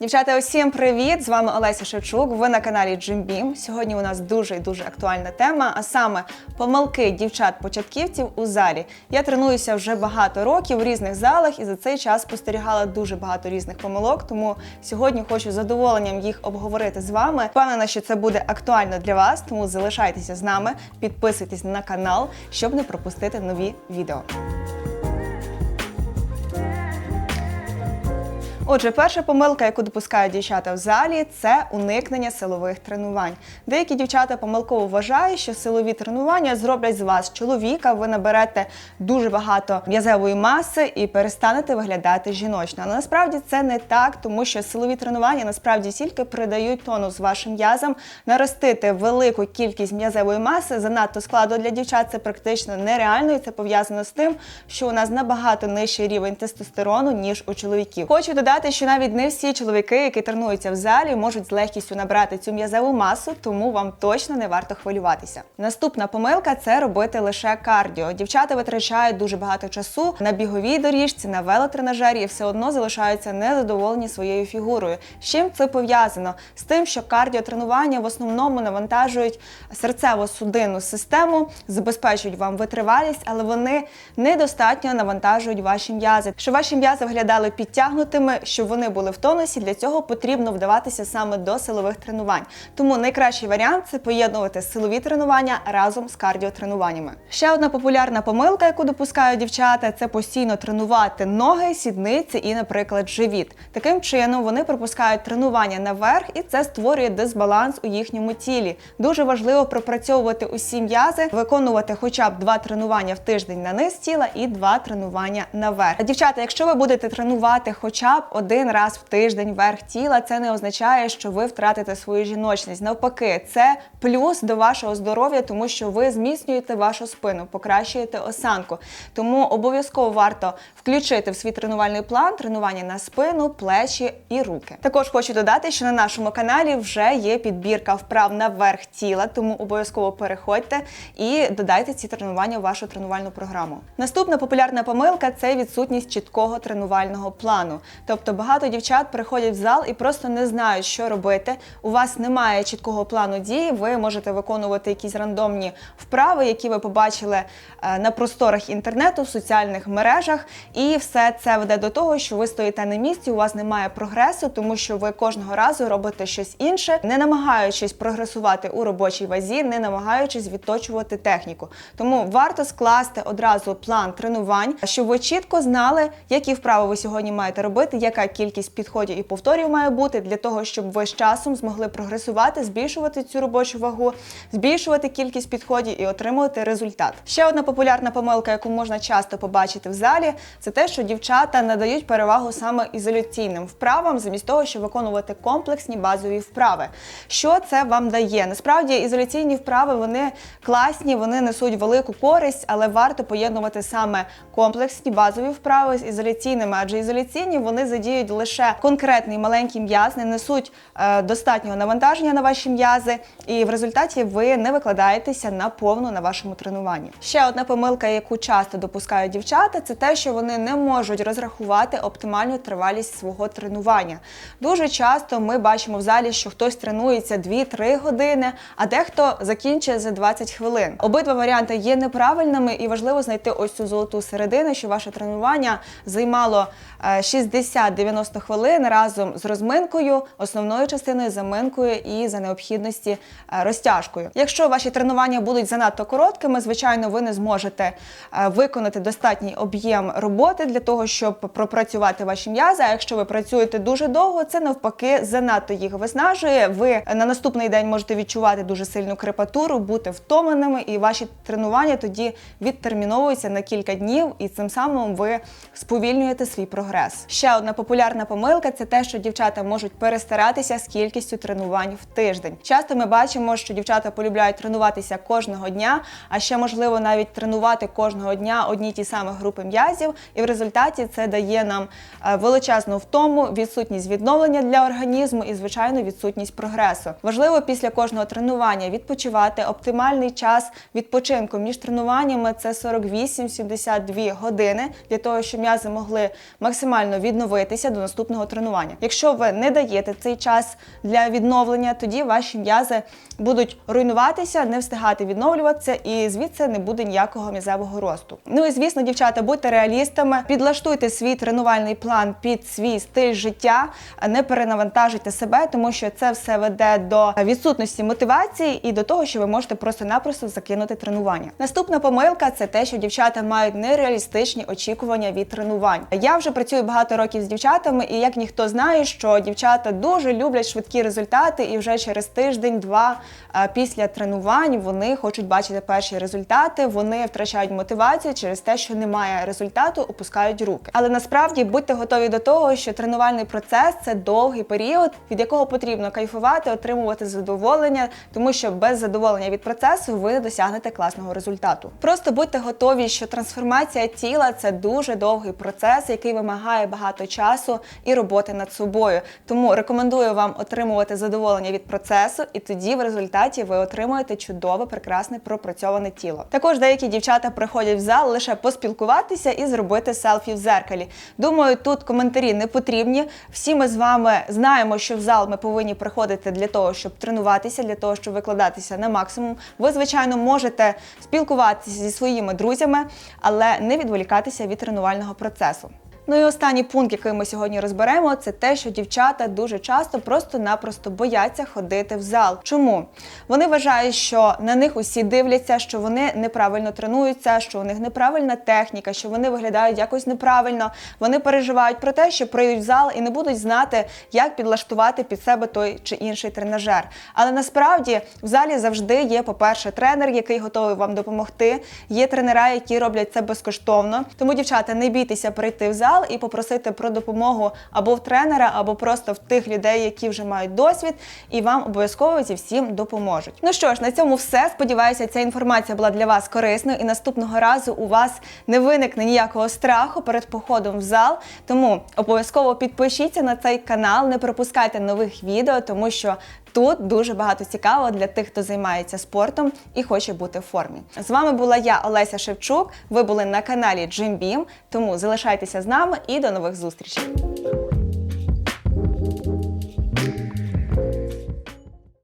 Дівчата, усім привіт! З вами Олеся Шевчук. Ви на каналі Beam. Сьогодні у нас дуже і дуже актуальна тема, а саме помилки дівчат-початківців у залі. Я тренуюся вже багато років в різних залах і за цей час спостерігала дуже багато різних помилок. Тому сьогодні хочу з задоволенням їх обговорити з вами. Впевнена, що це буде актуально для вас, тому залишайтеся з нами, підписуйтесь на канал, щоб не пропустити нові відео. Отже, перша помилка, яку допускають дівчата в залі, це уникнення силових тренувань. Деякі дівчата помилково вважають, що силові тренування зроблять з вас чоловіка, ви наберете дуже багато м'язевої маси і перестанете виглядати жіночно. Але насправді це не так, тому що силові тренування насправді тільки придають тонус вашим м'язам. Наростити велику кількість м'язевої маси занадто складно для дівчат. Це практично нереально, і це пов'язано з тим, що у нас набагато нижчий рівень тестостерону ніж у чоловіків. Хочу додати, що навіть не всі чоловіки, які тренуються в залі, можуть з легкістю набрати цю м'язеву масу, тому вам точно не варто хвилюватися. Наступна помилка це робити лише кардіо. Дівчата витрачають дуже багато часу на біговій доріжці, на велотренажері і все одно залишаються незадоволені своєю фігурою. З чим це пов'язано? З тим, що кардіотренування в основному навантажують серцево-судинну систему, забезпечують вам витривалість, але вони недостатньо навантажують ваші м'язи. Щоб ваші м'язи виглядали підтягнутими, щоб вони були в тонусі, для цього потрібно вдаватися саме до силових тренувань. Тому найкращий варіант це поєднувати силові тренування разом з кардіотренуваннями. Ще одна популярна помилка, яку допускають дівчата, це постійно тренувати ноги, сідниці і, наприклад, живіт. Таким чином вони пропускають тренування наверх, і це створює дисбаланс у їхньому тілі. Дуже важливо пропрацьовувати усі м'язи, виконувати хоча б два тренування в тиждень на низ тіла і два тренування наверх. Дівчата, якщо ви будете тренувати хоча б один раз в тиждень верх тіла, це не означає, що ви втратите свою жіночність. Навпаки, це плюс до вашого здоров'я, тому що ви зміцнюєте вашу спину, покращуєте осанку. Тому обов'язково варто включити в свій тренувальний план тренування на спину, плечі і руки. Також хочу додати, що на нашому каналі вже є підбірка вправ на верх тіла, тому обов'язково переходьте і додайте ці тренування в вашу тренувальну програму. Наступна популярна помилка це відсутність чіткого тренувального плану. Тобто багато дівчат приходять в зал і просто не знають, що робити. У вас немає чіткого плану дії. Ви можете виконувати якісь рандомні вправи, які ви побачили е, на просторах інтернету, в соціальних мережах, і все це веде до того, що ви стоїте на місці, у вас немає прогресу, тому що ви кожного разу робите щось інше, не намагаючись прогресувати у робочій вазі, не намагаючись відточувати техніку. Тому варто скласти одразу план тренувань, щоб ви чітко знали, які вправи ви сьогодні маєте робити, яка кількість підходів і повторів має бути для того, щоб ви з часом змогли прогресувати, збільшувати цю робочу вагу, збільшувати кількість підходів і отримувати результат. Ще одна популярна помилка, яку можна часто побачити в залі, це те, що дівчата надають перевагу саме ізоляційним вправам, замість того, щоб виконувати комплексні базові вправи. Що це вам дає? Насправді ізоляційні вправи вони класні, вони несуть велику користь, але варто поєднувати саме комплексні базові вправи з ізоляційними, адже ізоляційні вони задіють лише конкретний маленький м'яз, не несуть е, достатнього навантаження на ваші м'язи, і в результаті ви не викладаєтеся на повну на вашому тренуванні. Ще одна помилка, яку часто допускають дівчата, це те, що вони не можуть розрахувати оптимальну тривалість свого тренування. Дуже часто ми бачимо в залі, що хтось тренується 2-3 години, а дехто закінчує за 20 хвилин. Обидва варіанти є неправильними, і важливо знайти ось цю золоту середину, що ваше тренування займало е, 60-90 хвилин разом з розминкою, основною частиною заминкою і за необхідності е, розтяжкою. Якщо ваші тренування будуть занадто короткими, звичайно, ви не зможете е, виконати достатній об'єм роботи для того, щоб пропрацювати ваші м'язи. А якщо ви працюєте дуже довго, це навпаки занадто їх виснажує. Ви на наступний день можете відчувати дуже сильну крепатуру, бути втомленими, і ваші тренування тоді відтерміновуються на кілька днів, і цим самим ви сповільнюєте свій прогрес. Ще одна популярна помилка це те, що дівчата можуть перестаратися з кількістю тренувань в тиждень. Часто ми бачимо, що дівчата полюбляють тренуватися кожного дня, а ще можливо навіть тренувати кожного дня одні ті самі групи м'язів, і в результаті це дає нам е, величезну втому, відсутність відновлення для організму і, звичайно, відсутність прогресу. Важливо після кожного тренування відпочивати. Оптимальний час відпочинку між тренуваннями це 48-72 години для того, щоб м'язи могли максимально відновитися відновитися до наступного тренування. Якщо ви не даєте цей час для відновлення, тоді ваші м'язи будуть руйнуватися, не встигати відновлюватися, і звідси не буде ніякого м'язевого росту. Ну і звісно, дівчата, будьте реалістами, підлаштуйте свій тренувальний план під свій стиль життя, не перенавантажуйте себе, тому що це все веде до відсутності мотивації і до того, що ви можете просто-напросто закинути тренування. Наступна помилка це те, що дівчата мають нереалістичні очікування від тренувань. Я вже працюю багато років з дівчатами, і як ніхто знає, що дівчата дуже люблять швидкі результати, і вже через тиждень-два е, після тренувань вони хочуть бачити перші результати. Вони втрачають мотивацію через те, що немає результату, опускають руки. Але насправді будьте готові до того, що тренувальний процес це довгий період, від якого потрібно кайфувати, отримувати задоволення, тому що без задоволення від процесу ви не досягнете класного результату. Просто будьте готові, що трансформація тіла це дуже довгий процес, який вимагає багато часу і роботи над собою. Тому рекомендую вам отримувати задоволення від процесу, і тоді в результаті ви отримуєте чудове, прекрасне пропрацьоване тіло. Також деякі дівчата приходять в зал лише поспілкуватися і зробити селфі в зеркалі. Думаю, тут коментарі не потрібні. Всі ми з вами знаємо, що в зал ми повинні приходити для того, щоб тренуватися, для того, щоб викладатися на максимум. Ви, звичайно, можете спілкуватися зі своїми друзями, але не відволікатися від тренувального процесу. Ну і останній пункт, який ми сьогодні розберемо, це те, що дівчата дуже часто просто-напросто бояться ходити в зал. Чому? Вони вважають, що на них усі дивляться, що вони неправильно тренуються, що у них неправильна техніка, що вони виглядають якось неправильно. Вони переживають про те, що прийдуть в зал і не будуть знати, як підлаштувати під себе той чи інший тренажер. Але насправді в залі завжди є, по-перше, тренер, який готовий вам допомогти. Є тренера, які роблять це безкоштовно. Тому, дівчата, не бійтеся прийти в зал і попросити про допомогу або в тренера, або просто в тих людей, які вже мають досвід, і вам обов'язково зі всім допоможуть. Ну що ж, на цьому все. Сподіваюся, ця інформація була для вас корисною, і наступного разу у вас не виникне ніякого страху перед походом в зал. Тому обов'язково підпишіться на цей канал, не пропускайте нових відео, тому що Тут дуже багато цікавого для тих, хто займається спортом і хоче бути в формі. З вами була я, Олеся Шевчук. Ви були на каналі Джимбім, тому залишайтеся з нами і до нових зустрічей.